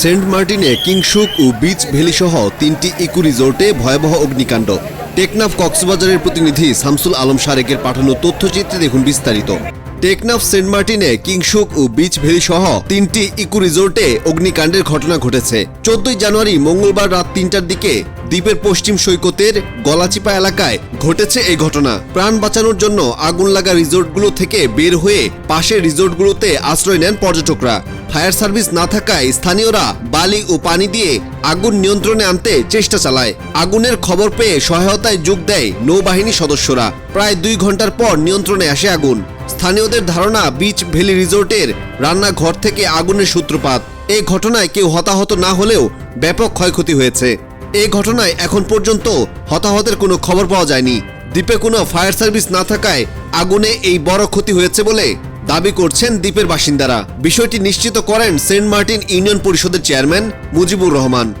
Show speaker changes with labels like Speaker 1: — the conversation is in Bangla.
Speaker 1: সেন্ট মার্টিনে কিংশুক ও বিচ ভ্যালি সহ তিনটি ইকো রিসোর্টে ভয়াবহ অগ্নিকাণ্ড। টেকনাফ কক্সবাজারের প্রতিনিধি শামসুল আলম শারেকের পাঠানো তথ্যচিত্রে দেখুন বিস্তারিত। টেকনাফ সেন্ট মার্টিনে কিংশুক ও বিচ ভ্যালি সহ তিনটি ইকো রিসোর্টে অগ্নিকাণ্ডের ঘটনা ঘটেছে। চোদ্দই জানুয়ারি মঙ্গলবার রাত তিনটার দিকে দ্বীপের পশ্চিম সৈকতের গলাচিপা এলাকায় ঘটেছে এই ঘটনা। প্রাণ বাঁচানোর জন্য আগুন লাগা রিসোর্টগুলো থেকে বের হয়ে পাশের রিসোর্টগুলোতে আশ্রয় নেন পর্যটকরা। ফায়ার সার্ভিস না থাকায় স্থানীয়রা বালি ও পানি দিয়ে আগুন নিয়ন্ত্রণে আনতে চেষ্টা চালায়। আগুনের খবর পেয়ে সহায়তায় যোগ দেয় নৌবাহিনী সদস্যরা। প্রায় দুই ঘণ্টার পর নিয়ন্ত্রণে আসে আগুন। স্থানীয়দের ধারণা বিচ ভ্যালি রিসোর্টের রান্নাঘর থেকে আগুনের সূত্রপাত। এই ঘটনায় কেউ হতাহত না হলেও ব্যাপক ক্ষয়ক্ষতি হয়েছে। এ ঘটনায় এখন পর্যন্ত হতাহতের কোনো খবর পাওয়া যায়নি। দ্বীপে কোনো ফায়ার সার্ভিস না থাকায় আগুনে এই বড় ক্ষতি হয়েছে বলে দাবি করছেন দ্বীপের বাসিন্দারা। বিষয়টি নিশ্চিত করেন সেন্ট মার্টিন ইউনিয়ন পরিষদের চেয়ারম্যান মুজিবুর রহমান।